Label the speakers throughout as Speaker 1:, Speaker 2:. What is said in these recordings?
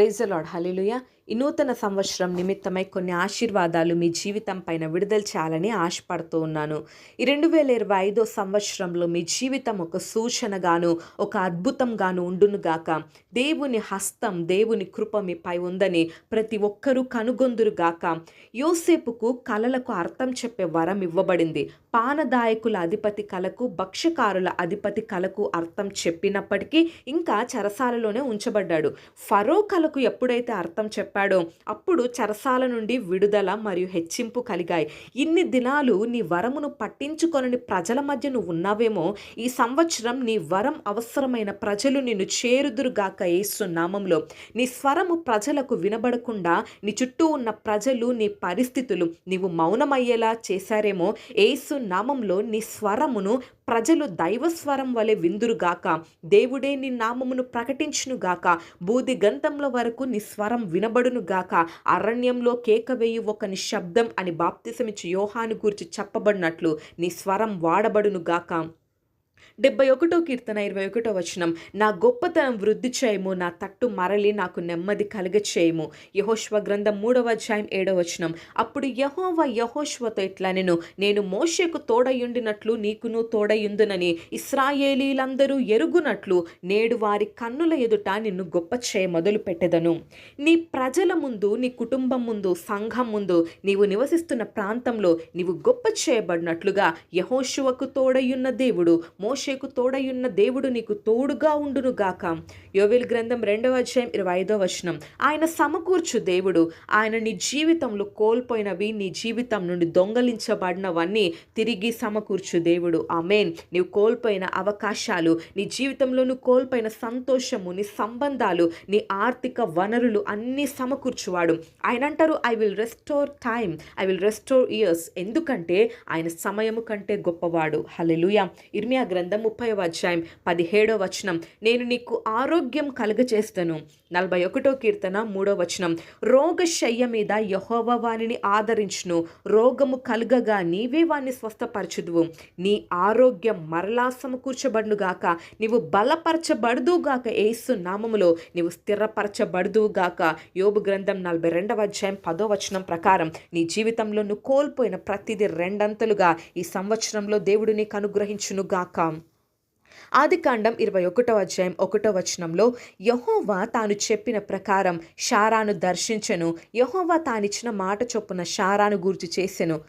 Speaker 1: Price load ഹലിലുയ ఈ నూతన సంవత్సరం నిమిత్తమై కొన్ని ఆశీర్వాదాలు మీ జీవితం పైన విడుదల చేయాలని ఆశపడుతూ ఉన్నాను. ఈ రెండు వేల ఇరవై ఐదో సంవత్సరంలో మీ జీవితం ఒక సూచనగాను ఒక అద్భుతంగాను ఉండునుగాక దేవుని హస్తం దేవుని కృప మీపై ఉందని ప్రతి ఒక్కరూ కనుగొందురుగాక యోసేపుకు కలలకు అర్థం చెప్పే వరం ఇవ్వబడింది. పానదాయకుల అధిపతి కలకు భక్ష్యకారుల అధిపతి కలకు అర్థం చెప్పినప్పటికీ ఇంకా చెరసాలలోనే ఉంచబడ్డాడు. ఫరో కలకు ఎప్పుడైతే అర్థం చెప్పాడు అప్పుడు చరసాల నుండి విడుదల మరియు హెచ్చింపు కలిగాయి. ఇన్ని దినాలు నీ వరమును పట్టించుకొనని ప్రజల మధ్య నువ్వు ఉన్నావేమో ఈ సంవత్సరం నీ వరం అవసరమైన ప్రజలు నిన్ను చేరుదురుగాక యేసు నామంలో. నీ స్వరము ప్రజలకు వినబడకుండా నీ చుట్టూ ఉన్న ప్రజలు నీ పరిస్థితులు నీవు మౌనమయ్యేలా చేశారేమో యేసు నామంలో నీ స్వరమును ప్రజలు దైవస్వరం వలె విందురుగాక. దేవుడే నీ నామమును ప్రకటించునుగాక. బూది గంధంల వరకు నీ స్వరం వినబడునుగాక. అరణ్యంలో కేక వేయు ఒక నిశ్శబ్దం అని బాప్తిసమిచ్చి యోహాను గురించి చెప్పబడినట్లు నీ స్వరం వాడబడునుగాక. డెబ్బై ఒకటో కీర్తన ఇరవై ఒకటో వచనం. నా గొప్పతనం వృద్ధి చేయము నా తట్టు మరలి నాకు నెమ్మది కలుగ చేయము యహోష్వ గ్రంథం మూడవ అధ్యాయం ఏడవ వచనం. అప్పుడు యహోవ యహోష్వతో ఇట్లా నేను నేను మోషకు తోడయుండినట్లు నీకును తోడయుందునని ఇస్రాయేలీలందరూ ఎరుగునట్లు నేడు వారి కన్నుల ఎదుట నిన్ను గొప్ప చేయ మొదలు పెట్టెదను. నీ ప్రజల ముందు నీ కుటుంబం ముందు సంఘం ముందు నీవు నివసిస్తున్న ప్రాంతంలో నీవు గొప్ప చేయబడినట్లుగా యహోశువకు తోడయున్న దేవుడు మోషేకు తోడయున్న దేవుడు నీకు తోడుగా ఉండును గాక. యోవేల్ గ్రంథం రెండవ అధ్యాయం ఇరవై ఐదో వచనం. ఆయన సమకూర్చు దేవుడు ఆయన నీ జీవితంలో కోల్పోయినవి నీ జీవితం నుండి దొంగలించబడినవన్నీ తిరిగి సమకూర్చు దేవుడు. ఆమెన్. నీవు కోల్పోయిన అవకాశాలు నీ జీవితంలో నువ్వు కోల్పోయిన సంతోషము నీ సంబంధాలు నీ ఆర్థిక వనరులు అన్నీ సమకూర్చువాడు. ఆయన అంటారు I will restore time I will restore years ఎందుకంటే ఆయన సమయము కంటే గొప్పవాడు. హలెలుయా ఇర్మియా గ్రంథం గ్రంథం ముప్పై అధ్యాయం పదిహేడో వచనం. నేను నీకు ఆరోగ్యం కలుగచేస్తాను. నలభై ఒకటో కీర్తన మూడో వచనం. రోగశయ్య మీద యహోవ వానిని ఆదరించును. రోగము కలుగగా నీవే వాణ్ణి స్వస్థపరచుదువు. నీ ఆరోగ్యం మరలా సమకూర్చబడునుగాక. నీవు బలపరచబడుదుగాక ఏసు నామములో. నీవు స్థిరపరచబడుదుగాక యోబు గ్రంథం నలభై రెండవ అధ్యాయం పదో వచనం ప్రకారం. నీ జీవితంలో నువ్వు కోల్పోయిన ప్రతిదీ రెండంతలుగా. ఈ సంవత్సరంలో దేవుడు నీకు అనుగ్రహించునుగాక. ఆదికాండం ఇరవై ఒకటో అధ్యాయం ఒకటో వచనంలో యహోవా తాను చెప్పిన ప్రకారం షారాను దర్శించెను. యహోవా తానిచ్చిన మాట చొప్పున షారాను గూర్చి చేసెను.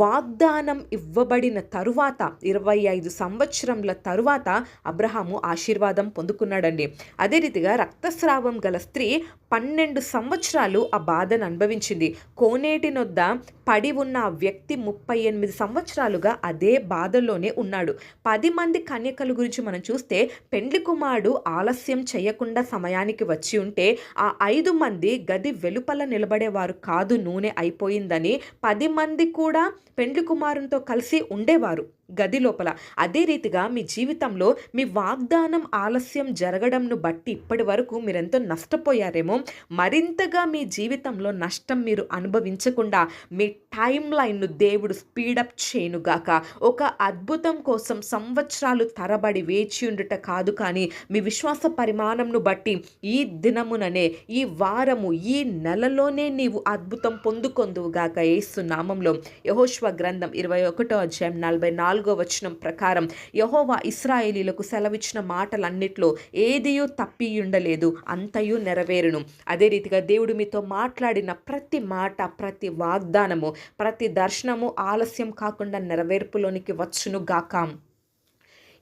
Speaker 1: వాగ్దానం ఇవ్వబడిన తరువాత ఇరవై ఐదు సంవత్సరంల తరువాత అబ్రహాము ఆశీర్వాదం పొందుకున్నాడండి. అదే రీతిగా రక్తస్రావం గల స్త్రీ పన్నెండు సంవత్సరాలు ఆ బాధను అనుభవించింది. కోనేటి నొద్ద పడి ఉన్న ఆ వ్యక్తి ముప్పై ఎనిమిది సంవత్సరాలుగా అదే బాధలోనే ఉన్నాడు. పది మంది కన్యకల గురించి మనం చూస్తే పెండ్లి కుమారుడు ఆలస్యం చేయకుండా సమయానికి వచ్చి ఉంటే ఆ ఐదు మంది గది వెలుపల నిలబడేవారు కాదు నూనె అయిపోయిందని. పది మంది కూడా పెండ్లి కుమారునితో కలిసి ఉండేవారు. గది లోపల. అదే రీతిగా మీ జీవితంలో మీ వాగ్దానం ఆలస్యం జరగడంను బట్టి ఇప్పటి వరకు మీరెంతో నష్టపోయారేమో. మరింతగా మీ జీవితంలో నష్టం మీరు అనుభవించకుండా మీ టైం లైన్ను దేవుడు స్పీడప్ చేయనుగాక ఒక అద్భుతం కోసం సంవత్సరాలు తరబడి వేచి ఉండుట కాదు కానీ మీ విశ్వాస పరిమాణంను బట్టి ఈ దినముననే ఈ వారము ఈ నెలలోనే నీవు అద్భుతం పొందుకొందువుగాక ఏసు నామంలో. యహోష్వ గ్రంథం ఇరవై ఒకటో అధ్యాయం నలభై నాలుగు వచనం ప్రకారం యహోవా ఇస్రాయేలీలకు సెలవిచ్చిన మాటలన్నిట్లో ఏదియూ తప్పియుండలేదు అంతయు నెరవేరును. అదే రీతిగా దేవుడు మీతో మాట్లాడిన ప్రతి మాట ప్రతి వాగ్దానము ప్రతి దర్శనము ఆలస్యం కాకుండా నెరవేర్పులోనికి వచ్చును గాకాం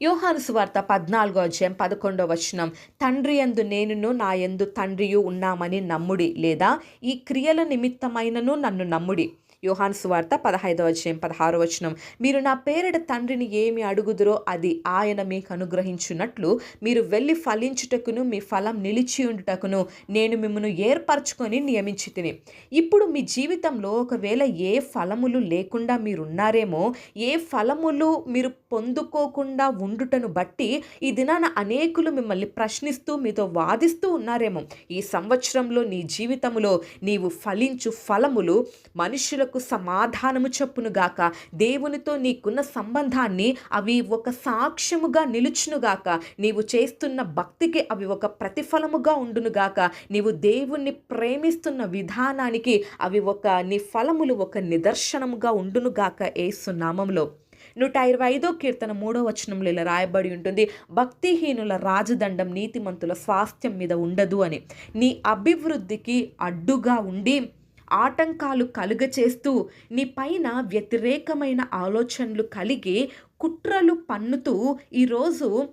Speaker 1: యోహాను సువార్త పద్నాలుగో అధ్యాయం పదకొండో వచనం తండ్రి యందు నేనును నా యందు తండ్రియు ఉన్నామని నమ్ముడి లేదా ఈ క్రియల నిమిత్తమైనను నన్ను నమ్ముడి. యోహాను సువార్త పదహైదవ అధ్యాయం పదహారో వచనం. మీరు నా పేరిట తండ్రిని ఏమి అడుగుదురో అది ఆయన మీకు అనుగ్రహించున్నట్లు మీరు వెళ్ళి ఫలించుటకును మీ ఫలం నిలిచి ఉండుటకును నేను మిమ్మల్ని ఏర్పరచుకొని నియమించి తిని ఇప్పుడు మీ జీవితంలో ఒకవేళ ఏ ఫలములు లేకుండా మీరున్నారేమో ఏ ఫలములు మీరు పొందుకోకుండా ఉండుటను బట్టి ఈ దినాన అనేకులు మిమ్మల్ని ప్రశ్నిస్తూ మీతో వాదిస్తూ ఉన్నారేమో. ఈ సంవత్సరంలో నీ జీవితంలో నీవు ఫలించు ఫలములు మనుషులకు హృదయములకు సమాధానము చెప్పునుగాక దేవునితో నీకున్న సంబంధాన్ని అవి ఒక సాక్ష్యముగా నిలుచునుగాక నీవు చేస్తున్న భక్తికి అవి ఒక ప్రతిఫలముగా ఉండునుగాక నీవు దేవుణ్ణి ప్రేమిస్తున్న విధానానికి అవి ఒక నీ ఫలములు ఒక నిదర్శనముగా ఉండునుగాక ఏసు నామంలో. నూట ఇరవై ఐదో కీర్తన మూడో వచనంలో ఇలా రాయబడి ఉంటుంది. భక్తిహీనుల రాజదండం నీతిమంతుల స్వాస్థ్యం మీద ఉండదు అని. నీ అభివృద్ధికి అడ్డుగా ఉండి ఆటంకాలు కలుగచేస్తూ నీ పైన వ్యతిరేకమైన ఆలోచనలు కలిగి కుట్రలు పన్నుతూ ఈరోజు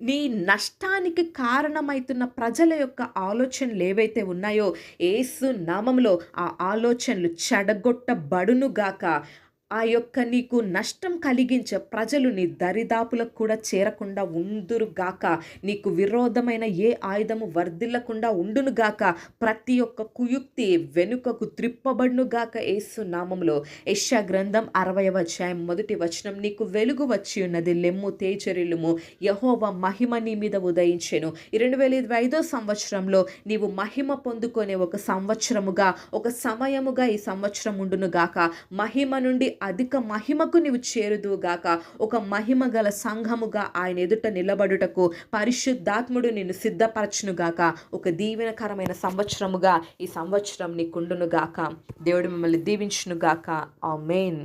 Speaker 1: నీ నష్టానికి కారణమవుతున్న ప్రజల యొక్క ఆలోచనలు ఏవైతే ఉన్నాయో ఏసు నామంలో ఆ ఆలోచనలు చెడగొట్టబడునుగాక. ఆ యొక్క నీకు నష్టం కలిగించే ప్రజలు నీ దరిదాపులకు కూడా చేరకుండా ఉందురుగాక. నీకు విరోధమైన ఏ ఆయుధము వర్ధిల్లకుండా ఉండునుగాక. ప్రతి ఒక్క కుయుక్తి వెనుకకు త్రిప్పబడునుగాక ఏసు నామంలో యశా గ్రంథం అరవయవ అధ్యాయం మొదటి వచనం నీకు వెలుగు వచ్చి ఉన్నది లెమ్ము తేజరిలుము యహోవ మహిమ నీ మీద ఉదయించెను. రెండు వేల ఇరవై ఐదో సంవత్సరంలో నీవు మహిమ పొందుకునే ఒక సంవత్సరముగా ఒక సమయముగా ఈ సంవత్సరం ఉండునుగాక. మహిమ నుండి అధిక మహిమకు నీవు చేరుదుగాక ఒక మహిమ గల సంఘముగా ఆయన ఎదుట నిలబడుటకు పరిశుద్ధాత్ముడు నిన్ను సిద్ధపరచునుగాక ఒక దీవెనకరమైన సంవత్సరముగా ఈ సంవత్సరం నీకుండునుగాక దేవుడు మిమ్మల్ని దీవించునుగాక ఆ మెయిన్